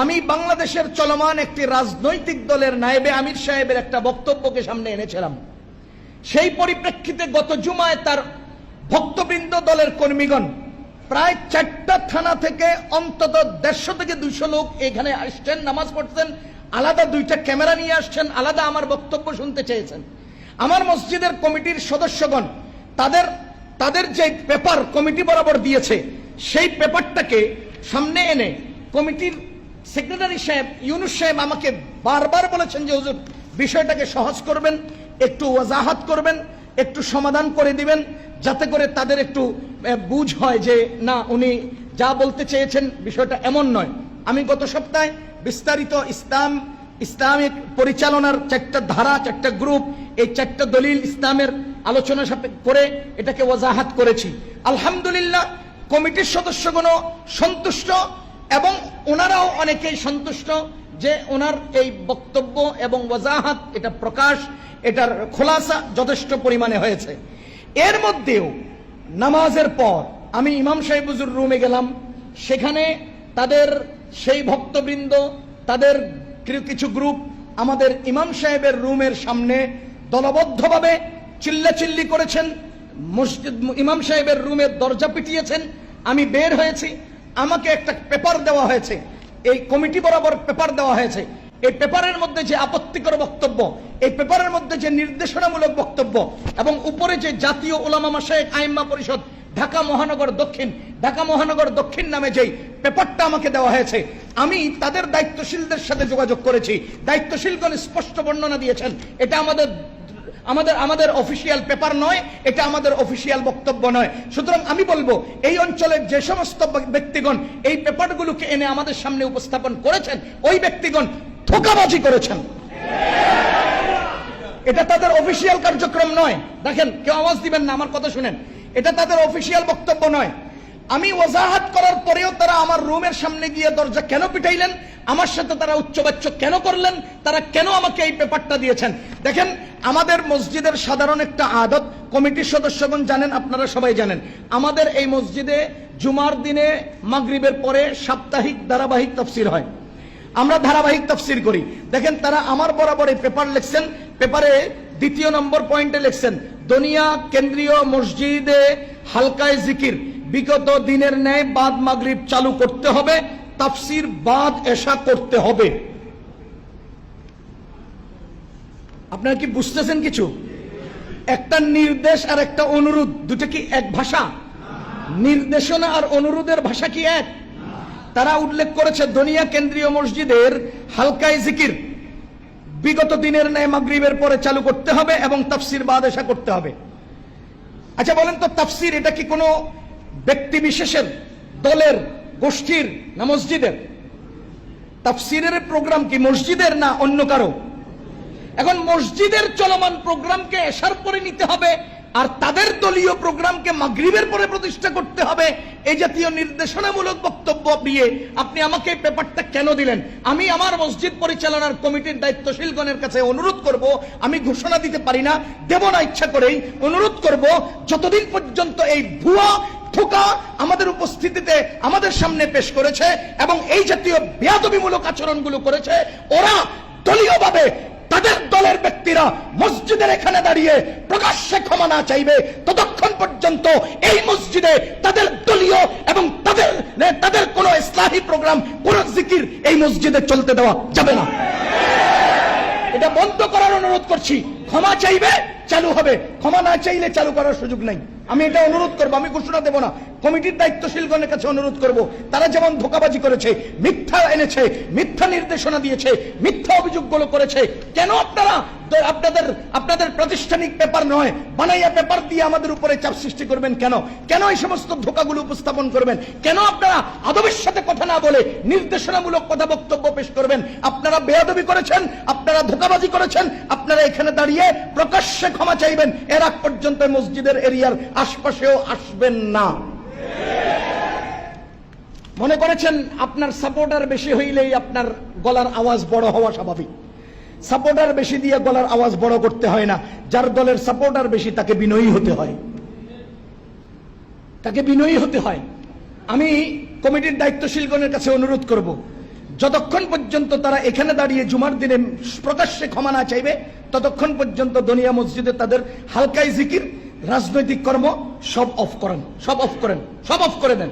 আমি বাংলাদেশের চলমান একটি রাজনৈতিক দলের নায়েবে আমির সাহেবের একটা বক্তব্যকে সামনে এনেছিলাম। সেই পরিপ্রেক্ষিতে গত জুমায় তার ভক্তবৃন্দ দলের কর্মীগণ প্রায় চারটা থানা থেকে অন্তত দেড়শো থেকে দুইশো লোক এখানে আসছেন, নামাজ পড়ছেন, আলাদা দুইটা ক্যামেরা নিয়ে আসছেন, আলাদা আমার বক্তব্য শুনতে চেয়েছেন। আমার মসজিদের কমিটির সদস্যগণ তাদের তাদের যে পেপার কমিটি বরাবর দিয়েছে, সেই পেপারটাকে সামনে এনে কমিটির সেক্রেটারি সাহেব, ইউনুস সাহেব আমাকে বারবার বলেছেন যে, হুজুর, বিষয়টাকে সহজ করবেন, একটু ওয়াজাহাত করবেন, একটু সমাধান করে দিবেন, যাতে করে তাদের একটু বুঝ হয় যে, না, উনি যা বলতে চেয়েছেন বিষয়টা এমন নয়। আমি গত সপ্তাহে বিস্তারিত ইসলাম, ইসলামিক পরিচালনার চারটা ধারা, চারটা গ্রুপ, এই চারটা দলিল ইসলামের আলোচনা করে এটাকে ওয়াজাহাত করেছি। আলহামদুলিল্লাহ, কমিটির সদস্যগণও সন্তুষ্ট। এবং ওনারাও অনেকেই সন্তুষ্ট যে ওনার এই বক্তব্য এবং ওজাহাত এটা প্রকাশ, এটার খোলাসা যথেষ্ট পরিমাণে হয়েছে। এর মধ্যেও নামাজের পর আমি ইমাম সাহেব হুজুর রুমে গেলাম। সেখানে তাদের সেই ভক্তবৃন্দ, তাদের কিছু গ্রুপ আমাদের ইমাম সাহেবের রুমের সামনে দলবদ্ধভাবে চিল্লাচিল্লি করেছেন। মসজিদ ইমাম সাহেবের রুমের দরজা পিটিয়েছেন। আমি বের হয়েছি। আমাকে একটা পেপার দেওয়া হয়েছে। এই কমিটি বরাবর পেপার দেওয়া হয়েছে। এই পেপারের মধ্যে যে আপত্তিকর বক্তব্য, এই পেপারের মধ্যে যে নির্দেশনামূলক বক্তব্য এবং উপরে যে জাতীয় ওলামা মাসায়েক আইম্মা পরিষদ, ঢাকা মহানগর দক্ষিণ, ঢাকা মহানগর দক্ষিণ নামে যেই পেপারটা আমাকে দেওয়া হয়েছে, আমি তাদের দায়িত্বশীলদের সাথে যোগাযোগ করেছি। দায়িত্বশীলগণ স্পষ্ট বর্ণনা দিয়েছেন, এটা আমাদের আমাদের আমাদের অফিসিয়াল পেপার নয়, এটা আমাদের অফিসিয়াল বক্তব্য নয়। সুতরাং আমি বলব, এই অঞ্চলের যে সমস্ত ব্যক্তিগণ এই পেপারগুলোকে এনে আমাদের সামনে উপস্থাপন করেছেন, ওই ব্যক্তিগণ ধোকাবাজি করেছেন। এটা তাদের অফিসিয়াল কার্যক্রম নয়। দেখেন, কেউ আওয়াজ দিবেন না, আমার কথা শুনেন। এটা তাদের অফিসিয়াল বক্তব্য নয়। আমি ওজাহাত করার পরেও তারা আমার রুমের সামনে গিয়ে দরজা কেন পিটাইলেন? আমার সাথে তারা উচ্চবাচ্য কেন করলেন? তারা কেন আমাকে এই পেপারটা দিয়েছেন? দেখেন, আমাদের মসজিদের সাধারণ একটা আদত, কমিটির সদস্যগণ জানেন, আপনারা সবাই জানেন, আমাদের এই মসজিদে জুমার দিনে মাগরিবের পরে সাপ্তাহিক ধারাবাহিক তফসির হয়। আমরা ধারাবাহিক তফসির করি। দেখেন, তারা আমার বরাবর এই পেপার লিখছেন, পেপারে দ্বিতীয় নম্বর পয়েন্টে লিখছেন, দনিয়া কেন্দ্রীয় মসজিদে হালকায় জিকির। বিগত দিনের ন্যায় বাদ মাগরিব চালু করতে হবে, তাফসির বাদ এশা করতে হবে। আপনারা কি বুঝতেছেন কিছু? একটা নির্দেশ আর একটা অনুরোধ, দুটো কি এক ভাষা? নির্দেশনা আর অনুরোধের ভাষা কি এক? তারা উল্লেখ করেছে দনিয়া কেন্দ্রীয় মসজিদের হালকায় জিকির। বিগত দিনের ন্যায় মাগরিবের পরে চালু করতে হবে এবং তাফসির বাদেশা করতে হবে। আচ্ছা বলেন তো তাফসির, এটা কি কোনো ব্যক্তি বিশেষের, দলের, গোষ্ঠীর না মসজিদের? তাফসিরের প্রোগ্রাম কি মসজিদের না অন্য কারও? এখন মসজিদের চলমান প্রোগ্রামকে এসার পরে নিতে হবে, আর তাদের দলীয় প্রোগ্রামকে মাগরিবের পরে প্রতিষ্ঠা করতে হবে। এই জাতীয় নির্দেশনামূলক বক্তব্য দিয়ে আপনি আমাকে পেপারটা কেন দিলেন? আমি আমার মসজিদ পরিচালনার কমিটির দায়িত্বশীলগণের কাছে অনুরোধ করব, আমি ঘোষণা দিতে পারি না, দেব না ইচ্ছা করেই অনুরোধ করব, যতদিন পর্যন্ত এই ভুয়া ঠোকা আমাদের উপস্থিতিতে আমাদের সামনে পেশ করেছে এবং এই জাতীয় বেয়াদবিমূলক আচরণগুলো করেছে। ওরা দলীয়ভাবে তাদের দলের ব্যক্তিরা মসজিদের এখানে দাঁড়িয়ে প্রকাশ্যে ক্ষমা না চাইবে। ততক্ষণ পর্যন্ত এই মসজিদে তাদের দলীয় এবং তাদের তাদের কোনো ইসলাহী প্রোগ্রাম, কোন জিকির এই মসজিদে চলতে দেওয়া যাবে না। এটা বন্ধ করার অনুরোধ করছি। ক্ষমা চাইবে, চালু হবে। ক্ষমা না চাইলে চালু করার সুযোগ নাই। আমি এটা অনুরোধ করব আমি ঘোষণা দেবো না। কমিটির দায়িত্বশীলগণের কাছে অনুরোধ করব, তারা যেমন ধোকাবাজি করেছে, মিথ্যা এনেছে, মিথ্যা নির্দেশনা দিয়েছে, মিথ্যা অভিযোগগুলো করেছে, কেন আপনারা আপনাদের আপনাদের প্রাতিষ্ঠানিক পেপার নয়, বানাইয়া পেপার দিয়ে আমাদের উপরে চাপ সৃষ্টি করবেন কেন? কেন এই সমস্ত ধোকাগুলো উপস্থাপন করবেন? কেন আপনারা আদবের সাথে কথা না বলে নির্দেশনামূলক কথা বক্তব্য পেশ করবেন? আপনারা বেয়াদবি করেছেন, আপনারা ধোকাবাজি করেছেন, আপনারা এখানে দাঁড়িয়ে প্রকাশ্যে ক্ষমা চাইবেন, এর আগ পর্যন্ত মসজিদের এরিয়ার আশপাশেও আসবেন না। মনে করেছেন, আপনার সাপোর্টার বেশি হইলেই আপনার গলার আওয়াজ বড় হওয়া স্বাভাবিক। সাপোর্টার বেশি দিয়ে গলার আওয়াজ বড় করতে হয় না। যার দলের সাপোর্টার বেশি, তাকে বিনয়ী হতে হয়। তাকে বিনয়ী হতে হয়। আমি কমিটির দায়িত্বশীলগণের কাছে অনুরোধ করব, যতক্ষণ পর্যন্ত তারা এখানে দাঁড়িয়ে জুমার দিনে প্রকাশ্যে ক্ষমা না চাইবে, ততক্ষণ পর্যন্ত দনিয়া মসজিদে তাদের হালকাই জিকির, রাজনৈতিক কর্ম সব অফ করেন, সব অফ করেন, সব অফ করে দেন।